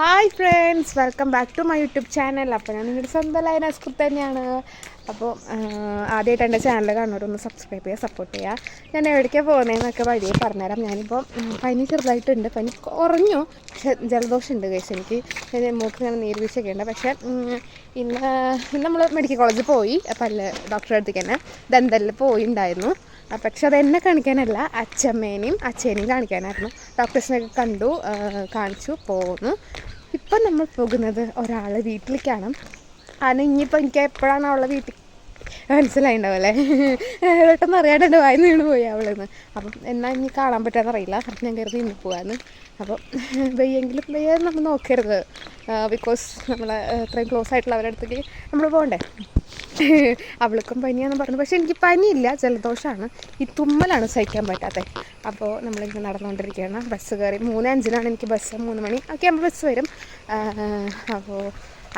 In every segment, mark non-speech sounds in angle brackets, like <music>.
Hi friends welcome back to my YouTube channel അപ്പോൾ ഞാൻ നിങ്ങളുടെ സ്വന്തം ലൈനസ്കുത്ത് തന്നെയാണ്. അപ്പോൾ ആദ്യമായിട്ട് എന്റെ ചാനൽ കാണുന്നവരൊന്ന് സബ്സ്ക്രൈബ് ചെയ്യുക സപ്പോർട്ട് ചെയ്യുക. ഞാൻ എവിടേക്കാണ് പോകുന്നതെന്നൊക്കെ വഴിയെ പറഞ്ഞുതരാം. ഞാനിപ്പോൾ പനി ചെറുതായിട്ടുണ്ട്. പനി കുറഞ്ഞു. പക്ഷെ ജലദോഷം ഉണ്ട് കേസ് എനിക്ക് മൂക്ക് ഇങ്ങനെ നീര് വീഴ്ചയൊക്കെ ഉണ്ട്. പക്ഷേ ഇന്ന് ഇന്ന് നമ്മൾ മെഡിക്കൽ കോളേജിൽ പോയി. പല്ല് ഡോക്ടറെ അടുത്തേക്ക് തന്നെ ദന്തലിൽ പോയി ഉണ്ടായിരുന്നു പക്ഷെ അത് എന്നെ കാണിക്കാനല്ല അച്ഛമ്മേനെയും അച്ഛനെയും കാണിക്കാനായിരുന്നു. ഡോക്ടേഴ്സിനെയൊക്കെ കണ്ടു കാണിച്ചു പോന്നു. ഇപ്പം നമ്മൾ പോകുന്നത് ഒരാളെ വീട്ടിലേക്കാണ്. കാരണം ഇനിയിപ്പോൾ എനിക്ക് എപ്പോഴാണ് അവളെ വീട്ടിൽ മനസ്സിലായിണ്ടാവല്ലേ പെട്ടെന്ന് അറിയാണ്ട് എന്റെ വായി വീണ് പോയി അവളെന്ന്. അപ്പം എന്നാൽ ഇനി കാണാൻ പറ്റാന്ന് അറിയില്ല. അപ്പം ഞാൻ കരുതി ഇന്ന് പോകാമെന്ന് അപ്പം വയ്യെങ്കിലും വയ്യ നമ്മൾ നോക്കരുത്. ബിക്കോസ് നമ്മൾ ഇത്രയും ക്ലോസ് ആയിട്ടുള്ള അവരുടെ അടുത്തേക്ക് നമ്മൾ പോകണ്ടേ? അവൾക്കും പനിയാന്ന് പറഞ്ഞു. പക്ഷേ എനിക്ക് പനിയില്ല. ജലദോഷമാണ് ഈ തുമ്മലാണ് സഹിക്കാൻ പറ്റാത്തത് അപ്പോൾ നമ്മളിങ്ങനെ നടന്നുകൊണ്ടിരിക്കുകയാണ്. ബസ് കയറി മൂന്ന് അഞ്ചിനാണ് എനിക്ക് ബസ്. മൂന്ന് മണി ഒക്കെ ആകുമ്പോൾ ബസ് വരും. അപ്പോൾ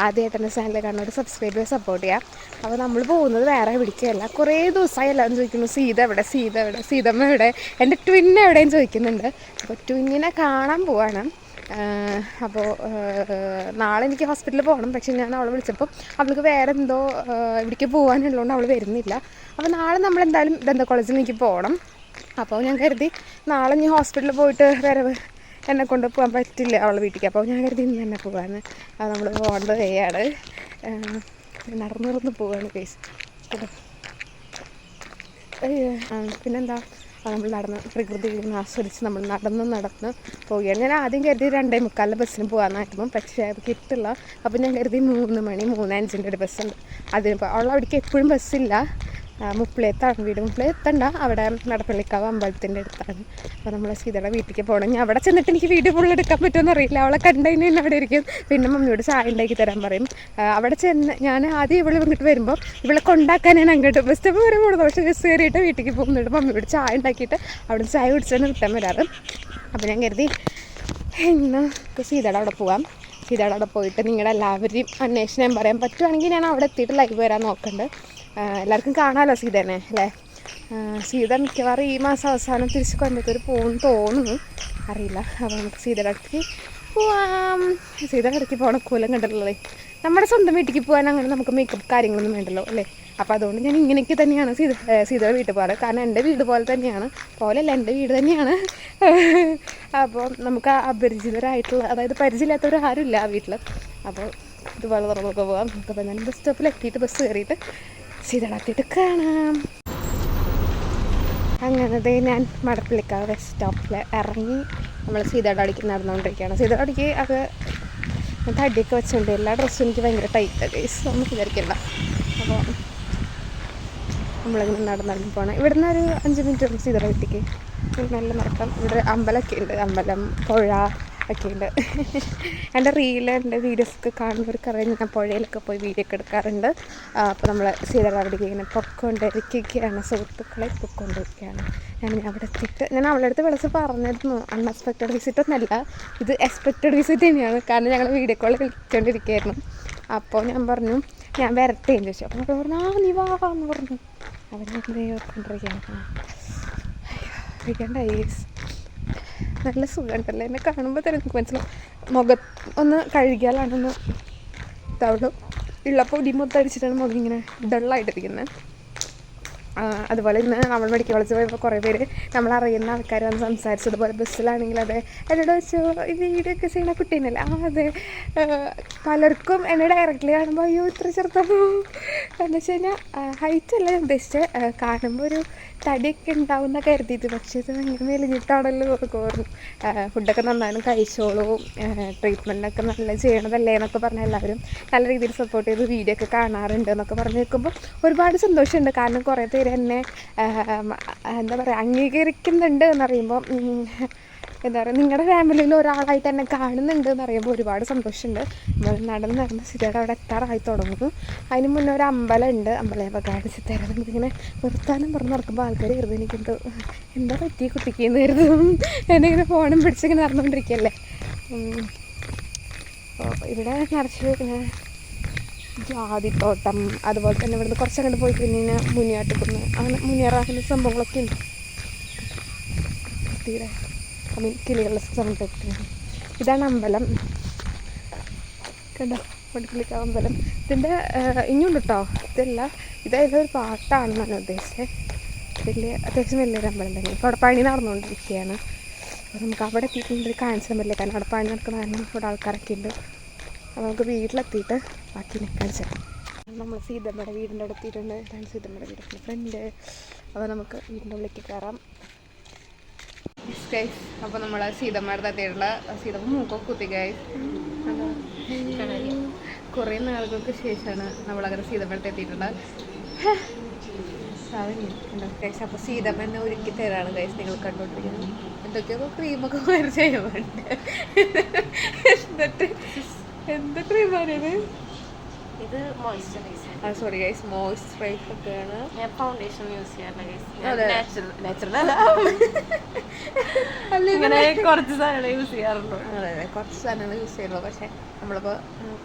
ആദ്യമായിട്ട് തന്നെ ചാനൽ കാണുന്നവർ സബ്സ്ക്രൈബ് ചെയ്ത് സപ്പോർട്ട് ചെയ്യാം അപ്പോൾ നമ്മൾ പോകുന്നത് വേറെ വിളിക്കുകയല്ല കുറേ ദിവസമായി എല്ലാവരും ചോദിക്കുന്നു. സീത എവിടെ? സീത എവിടെ? സീതമ്മ എവിടെ? എന്റെ ട്വിൻ എവിടെയും ചോദിക്കുന്നുണ്ട്. അപ്പോൾ ട്വിന്നിനെ കാണാൻ പോവാണ്. അപ്പോൾ നാളെ എനിക്ക് ഹോസ്പിറ്റലിൽ പോകണം. പക്ഷേ ഞാൻ അവളെ വിളിച്ചപ്പോൾ അവൾക്ക് വേറെ എന്തോ ഇവിടേക്ക് പോകാനുള്ളതുകൊണ്ട് അവൾ വരുന്നില്ല. അപ്പോൾ നാളെ നമ്മൾ എന്തായാലും ദന്ത കോളേജിൽ എനിക്ക് പോകണം. അപ്പോൾ ഞാൻ കരുതി നാളെ ഇനി ഹോസ്പിറ്റലിൽ പോയിട്ട് വരവ് എന്നെ കൊണ്ട് പോകാൻ പറ്റില്ല അവളെ വീട്ടിലേക്ക്. അപ്പോൾ ഞാൻ കരുതി ഇന്ന് തന്നെ പോകാമെന്ന് അത് നമ്മൾ പോകേണ്ട വഴിയാണ് നടന്നു നടന്ന് പോവാണ് കേസ് പിന്നെന്താ? നമ്മൾ നടന്ന് പ്രകൃതി ആസ്വദിച്ച് നമ്മൾ നടന്ന് നടന്ന് പോവുകയാണ്. ഞാൻ ആദ്യം കരുതി രണ്ടേ മുക്കാലിന്റെ ബസ്സിന് പോകാമെന്നായിരുന്നു പക്ഷേ അത് കിട്ടില്ല. അപ്പോൾ ഞാൻ കരുതി മൂന്ന് മണി മൂന്ന് അഞ്ചിന്റെ ഒരു ബസ്സുണ്ട്. അതിന് അവൾ അവിടേക്ക് എപ്പോഴും ബസ്സില്ല. മുപ്പിളയത്താണ് വീട്. മുപ്പിളിയത്തണ്ട അവിടെ നടപ്പള്ളിക്കാവ് അമ്പലത്തിന്റെ അടുത്താണ്. അപ്പോൾ നമ്മൾ സീതയുടെ വീട്ടിലേക്ക് പോകണം ഞാൻ അവിടെ ചെന്നിട്ട് എനിക്ക് വീഡിയോ ഫുൾ എടുക്കാൻ പറ്റുമെന്ന് അറിയില്ല. അവളെ കണ്ടതിന് തന്നെ അവിടെ ഇരിക്കും. പിന്നെ മമ്മിയോട് ചായ ഉണ്ടാക്കി തരാൻ പറയും. അവിടെ ചെന്ന് ഞാൻ ആദ്യം ഇവളെ ഇങ്ങോട്ട് വരുമ്പോൾ ഇവളെ കൊണ്ടാക്കാൻ ഞാൻ അങ്ങോട്ട് ബസ് സ്റ്റോപ്പ് വരെ പോകുന്നത് പക്ഷേ ബസ് കയറിയിട്ട് വീട്ടിലേക്ക് പോകുന്നുണ്ട് മമ്മിയോട് ചായ ഉണ്ടാക്കിയിട്ട് അവിടെ ചായ കുടിച്ചാണ് റിട്ടേൺ വരാറ്. അപ്പോൾ ഞാൻ കരുതി ഇന്ന് സീതയുടെ അവിടെ പോവാം. സീതയുടെ അവിടെ പോയിട്ട് നിങ്ങളുടെ എല്ലാവരെയും അന്വേഷണം പറയാൻ പറ്റുവാണെങ്കിൽ ഞാൻ അവിടെ എത്തിയിട്ട് ലൈവ് വരാൻ നോക്കുന്നുണ്ട് എല്ലാവർക്കും കാണാമല്ലോ സീതേനെ അല്ലേ? സീത മിക്കവാറും ഈ മാസം അവസാനം തിരിച്ച് കൊണ്ടത്തൊരു പോകുമെന്ന് തോന്നുന്നു. അറിയില്ല. അപ്പോൾ നമുക്ക് സീതയുടെ അടുത്തേക്ക് പോവാം. സീതയുടെ അടുത്തേക്ക് പോകണ കൂലം കണ്ടല്ലേ നമ്മുടെ സ്വന്തം വീട്ടിലേക്ക് പോകാൻ അങ്ങനെ നമുക്ക് മേക്കപ്പ് കാര്യങ്ങളൊന്നും വേണ്ടല്ലോ അല്ലേ? അപ്പോൾ അതുകൊണ്ട് ഞാൻ ഇങ്ങനെയൊക്കെ തന്നെയാണ് സീത സീതയുടെ വീട്ടിൽ പോകാറ് കാരണം എന്റെ വീട് പോലെ തന്നെയാണ്. പോലെയല്ല എന്റെ വീട് തന്നെയാണ്. അപ്പോൾ നമുക്ക് അപരിചിതരായിട്ടുള്ള അതായത് പരിചയമില്ലാത്തവർ ആരുമില്ല ആ വീട്ടിൽ അപ്പോൾ ഇതുപോലെ തുറന്നൊക്കെ പോകാം നമുക്കപ്പോൾ ഞാൻ ബസ് സ്റ്റോപ്പിൽ എത്തിയിട്ട് ബസ് കയറിയിട്ട് സീതളാത്തിയിട്ട് കാണാം. അങ്ങനെ ദേ ഞാൻ മടപ്പിളിക്കാവ് ബസ് സ്റ്റോപ്പിൽ ഇറങ്ങി. നമ്മൾ സീതയുടെ അടിക്ക് നടന്നുകൊണ്ടിരിക്കുകയാണ് സീതയുടെ അടിക്ക് അത് തടിയൊക്കെ വെച്ചുകൊണ്ട് എല്ലാ ഡ്രസ്സും എനിക്ക് ഭയങ്കര ടൈറ്റ് ഗൈസ് ഒന്നും വിചാരിക്കണ്ട അപ്പോൾ നമ്മളിങ്ങനെ നടന്ന് നടന്ന് പോകണം ഇവിടുന്ന് ഒരു അഞ്ച് മിനിറ്റ് ഉണ്ട് വീട്ടിലേക്ക് നല്ല നടക്കാം. ഇവിടെ അമ്പലമൊക്കെ ഉണ്ട്. അമ്പലം പുഴ ഒക്കെ ഉണ്ട് എന്റെ റീൽ എന്റെ വീഡിയോസൊക്കെ കാണുന്നവർക്ക് അറിയാം ഞാൻ പുഴയിലൊക്കെ പോയി വീഡിയോ ഒക്കെ എടുക്കാറുണ്ട്. അപ്പോൾ നമ്മൾ സീതാറാവിടേക്ക് ഇങ്ങനെ പൊക്കൊണ്ടിരിക്കുകയാണ്. സുഹൃത്തുക്കളെ പൊക്കൊണ്ടിരിക്കുകയാണ്. ഞാൻ അവിടെ എത്തിയിട്ട് ഞാൻ അവളുടെ അടുത്ത് വിളിച്ച് പറഞ്ഞിരുന്നു. അൺഎക്സ്പെക്റ്റഡ് വിസിറ്റ് ഒന്നല്ല ഇത് എക്സ്പെക്റ്റഡ് വിസിറ്റ് തന്നെയാണ്. കാരണം ഞങ്ങൾ വീഡിയോ കോൾ വിളിച്ചുകൊണ്ടിരിക്കുകയായിരുന്നു അപ്പോൾ ഞാൻ പറഞ്ഞു ഞാൻ വരട്ടെ എന്ന് ചോദിച്ചു. അപ്പോൾ പറഞ്ഞു ആ നീ വാ എന്ന് പറഞ്ഞു. അവൻ ഓർക്കൊണ്ടിരിക്കുകയാണ് ഇരിക്കണ്ടായി നല്ല സുഖമുണ്ടല്ലോ എന്നെ കാണുമ്പോൾ തന്നെ എനിക്ക് മനസ്സിലാവും. മുഖം ഒന്ന് കഴുകിയാലാണൊന്ന് ഇതാവുള്ളൂ. ഉള്ളപ്പോൾ ഇടി മൊത്തം അടിച്ചിട്ടാണ് മുഖം ഇങ്ങനെ ഡള്ളായിട്ടിരിക്കുന്നത് അതുപോലെ ഇന്ന് നമ്മൾ മെഡിക്കൽ കോളേജിൽ പോയപ്പോൾ കുറേ പേര് നമ്മളറിയുന്ന ആൾക്കാർ വന്ന് സംസാരിച്ചു അതുപോലെ ബസ്സിലാണെങ്കിൽ അതെ എന്നോട് വെച്ചു ഈ വീഡിയോ ഒക്കെ ചെയ്യുന്ന കുട്ടീനല്ലേ? ആ അതെ. പലർക്കും എന്നെ ഡയറക്റ്റ്ലി കാണുമ്പോൾ അയ്യോ ഇത്ര ചെറുപ്പം. എന്ന് വെച്ച് കഴിഞ്ഞാൽ ഹൈറ്റ് അല്ല ഉദ്ദേശിച്ച്? കാണുമ്പോൾ ഒരു തടിയൊക്കെ ഉണ്ടാവുന്ന കരുതിയത്. പക്ഷേ ഇത് ഭയങ്കര മെലിഞ്ഞിട്ടാണല്ലോ പറഞ്ഞു. ഫുഡൊക്കെ നന്നായി കഴിച്ചോളൂ. ട്രീറ്റ്മെന്റൊക്കെ നല്ല ചെയ്യണതല്ലേ എന്നൊക്കെ പറഞ്ഞ് എല്ലാവരും നല്ല രീതിയിൽ സപ്പോർട്ട് ചെയ്ത് വീഡിയോ ഒക്കെ കാണാറുണ്ട് എന്നൊക്കെ പറഞ്ഞ് നിൽക്കുമ്പോൾ ഒരുപാട് സന്തോഷമുണ്ട്. കാരണം കുറേ പേര് എന്നെ എന്താ പറയുക അംഗീകരിക്കുന്നുണ്ട് എന്നറിയുമ്പോൾ എന്താ പറയുക നിങ്ങളുടെ ഫാമിലിയിൽ ഒരാളായിട്ട് എന്നെ കാണുന്നുണ്ട് എന്ന് പറയുമ്പോൾ ഒരുപാട് സന്തോഷമുണ്ട്. നമ്മൾ നടന്ന് നടന്ന് സ്ഥിരമായിട്ട് അവിടെ എത്താറായി തുടങ്ങുന്നു. അതിന് മുന്നേ ഒരു അമ്പലം ഉണ്ട് അമ്പലം കാണിച്ച് തരാം. നമുക്കിങ്ങനെ നിർത്താനും പറഞ്ഞ് നടക്കുമ്പോൾ ആൾക്കാർ കരുതും എനിക്കെന്തോ എന്താ പറ്റി കുട്ടിക്ക് എന്ന് കരുതും. എന്നിങ്ങനെ ഫോണും പിടിച്ചിങ്ങനെ നടന്നുകൊണ്ടിരിക്കുകയല്ലേ ഇവിടെ നിറച്ച് പിന്നെ ജാതിത്തോട്ടം അതുപോലെ തന്നെ ഇവിടുന്ന് കുറച്ചങ്ങോട്ട് പോയി കഴിഞ്ഞ് മുനിയാട്ടിക്കുന്ന് അങ്ങനെ മുനിയറാക്കുന്ന സംഭവങ്ങളൊക്കെ ഉണ്ട്. തീരെ. ഐ മീൻ കിളികളുടെ സൗണ്ട് ഇതാണ് അമ്പലം. കണ്ടോ? വടക്കുള്ളിക്കാവ് അമ്പലം. ഇതിന്റെ ഇനിയുണ്ട് കേട്ടോ ഇതല്ല. ഇതായത് ഒരു പാട്ടാണെന്നാണ് ഉദ്ദേശിച്ചത് വലിയ അത്യാവശ്യം വലിയൊരു അമ്പലം തന്നെ. ഇപ്പോൾ അവിടെ പണി നടന്നുകൊണ്ടിരിക്കുകയാണ്. അപ്പോൾ നമുക്ക് അവിടെ എത്തിയിട്ടുണ്ടെങ്കിൽ കാണിച്ചാൽ പറ്റില്ല കാരണം അവിടെ പണി നടക്കുന്ന കാരണം ഇവിടെ ആൾക്കാരൊക്കെ ഉണ്ട്. അപ്പോൾ നമുക്ക് വീട്ടിലെത്തിയിട്ട് ബാക്കി കാണിച്ചു തരാം നമ്മൾ സീതമ്മയുടെ വീടിന്റെ അവിടെ എത്തിയിട്ടുണ്ട്. സീതമ്മയുടെ വീടിന്റെ ഫ്രണ്ട്. അപ്പോൾ നമുക്ക് വീടിന്റെ ഉള്ളിലേക്ക് കയറാം. ഗൈസ് അപ്പോൾ നമ്മൾ സീതമ്മയുടെ എത്തിയിട്ടുള്ള സീതമ്മ മൂക്കൊക്കെ കുത്തി ഗൈസ് കുറേ നാളുകൾക്ക് ശേഷമാണ് നമ്മളങ്ങനെ സീതമ്മയുടെ എത്തിയിട്ടുള്ളത്. ഗൈസ് അപ്പോൾ സീതമ്മ എന്നെ ഒരുക്കി തരാണ് ഗൈസ് നിങ്ങൾ കണ്ടുകൊണ്ടിരിക്കുന്നത്. എന്തൊക്കെയോ ക്രീമൊക്കെ വരെ ചെയ്യുന്നുണ്ട് എന്നിട്ട് എന്ത് ക്രീമാണിത് ഇത് മോയ്സ്ചറൈസർ സോറി ഗൈസ് ഒക്കെ ഒക്കെയാണ്. ഞാൻ ഫൗണ്ടേഷൻ യൂസ് ചെയ്യാറില്ല നാച്ചുറൽ അല്ല. ഇങ്ങനെ കുറച്ച് സാധനങ്ങൾ യൂസ് ചെയ്യാറുള്ളൂ. അതെ അതെ കുറച്ച് സാധനങ്ങൾ യൂസ് ചെയ്യുള്ളൂ. പക്ഷേ നമ്മളിപ്പോൾ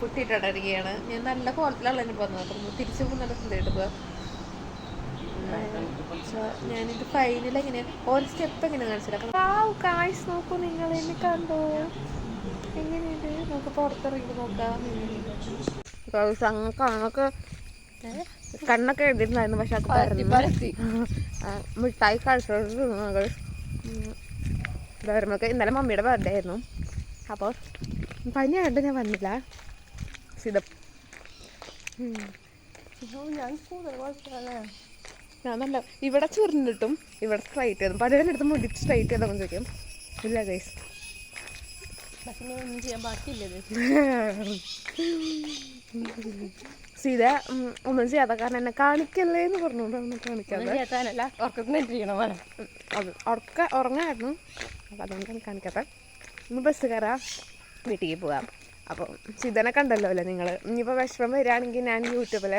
പുട്ടിട്ടിരിക്കുകയാണ് ഞാൻ നല്ല കോലത്തിലാണ് എനിക്ക് വന്നത് അപ്പം തിരിച്ചു പോകുന്ന പക്ഷേ ഞാനിത് ഫൈനൽ ഒരു ഓരോ സ്റ്റെപ്പ് എങ്ങനെ കാണിച്ചില്ല കായ്സ് നോക്കൂ നിങ്ങൾ എന്നെ കണ്ടോ? എങ്ങനെയുണ്ട്? നമുക്ക് പുറത്തിറങ്ങി നോക്കാം. അങ്ങ് കണ്ണൊക്കെ കണ്ണൊക്കെ എഴുതിയിട്ടുണ്ടായിരുന്നു പക്ഷെ അത് പരത്തി മിഠായി കഴിച്ചോണ്ട് വരുമ്പോഴൊക്കെ ഇന്നലെ മമ്മിയുടെ ബർത്ത്ഡേ ആയിരുന്നു. അപ്പോൾ പനിയായിട്ട് ഞാൻ വന്നില്ല. സിതം ഞാൻ നല്ല ഇവിടെ ചുരുണ്ടിട്ടും ഇവിടെ സ്ട്രൈറ്റ് ചെയ്തും പലരുടെ അടുത്ത് മുടി സ്ട്രൈറ്റ് ചെയ്താൽ ചോദിക്കും. ഇല്ല ഗൈസ് ഞാൻ ഒന്നും ചെയ്യാൻ ബാക്കിയില്ലത് <laughs> സീത ഒന്നും ചെയ്യാത്ത കാരണം എന്നെ കാണിക്കല്ലേ എന്ന് കാണിക്കാതെ. ചേട്ടാനല്ല ഉറക്കത്തിനിട്ടിരിക്കണം പോലെ. ഉം, അത് ഉറക്ക ഉറങ്ങായിരുന്നു. അപ്പം അതുകൊണ്ടാണ് കാണിക്കാത്ത. ഇന്ന് ബസ് കയറാം വീട്ടിലേക്ക് പോകാം അപ്പോൾ സീതനെ കണ്ടല്ലോ അല്ലേ നിങ്ങൾ ഇനിയിപ്പോൾ വിഷമം വരികയാണെങ്കിൽ ഞാൻ യൂട്യൂബിൽ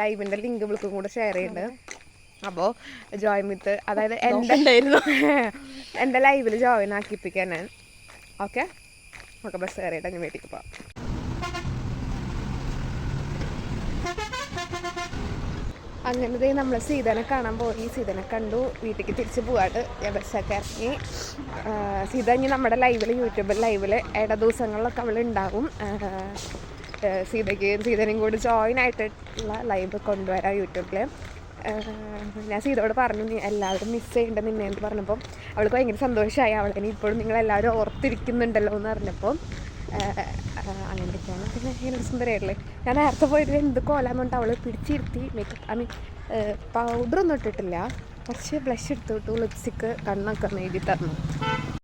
ലൈവിന്റെ ലിങ്ക് വിളിക്കും കൂടെ ഷെയർ ചെയ്യുന്നുണ്ട് അപ്പോൾ ജോയിൻ വിത്ത് അതായത് എന്റെ എന്റെ ലൈവിൽ ജോയിൻ ആക്കിപ്പിക്കാൻ ഞാൻ ഓക്കെ? നമുക്ക് ബസ് കയറിയിട്ട് അങ്ങ് വീട്ടിലേക്ക് പോകാം അങ്ങനത്തെ നമ്മൾ സീതനെ കാണാൻ പോയി. സീതനെ കണ്ടു. വീട്ടിലേക്ക് തിരിച്ച് പോവാട്ട് ഞാൻ ബസ്സൊക്കെ ഇറങ്ങി. സീത ഇനി നമ്മുടെ ലൈവിൽ യൂട്യൂബിൽ ലൈവിൽ ഇട ദിവസങ്ങളിലൊക്കെ അവൾ ഉണ്ടാവും സീതയ്ക്ക് സീതനെയും കൂടി ജോയിൻ ആയിട്ടുള്ള ലൈവ് കൊണ്ടുവരാം യൂട്യൂബിൽ ഞാൻ സീതയോട് പറഞ്ഞു നീ എല്ലാവരും മിസ് ചെയ്യേണ്ട നിന്നെ എന്ന് പറഞ്ഞപ്പോൾ അവൾക്ക് ഭയങ്കര സന്തോഷമായി. അവളെ ഇപ്പോഴും നിങ്ങളെല്ലാവരും ഓർത്തിരിക്കുന്നുണ്ടല്ലോ എന്ന് പറഞ്ഞപ്പോൾ അങ്ങനെയൊക്കെയാണ് പിന്നെ ഇങ്ങനെ സുന്ദരമായിട്ടുള്ളത് ഞാൻ നേരത്തെ പോയിട്ട് എന്ത് കോലാന്നുകൊണ്ട് അവൾ പിടിച്ചിരുത്തി മേക്കപ്പ് ഐ മീൻ പൗഡർ ഒന്നും ഇട്ടിട്ടില്ല. കുറച്ച് ബ്ലഷ് എടുത്തു വിട്ടു ലിപ്സ്റ്റിക്ക് കണ്ണൊക്കെ നേടി തന്നു.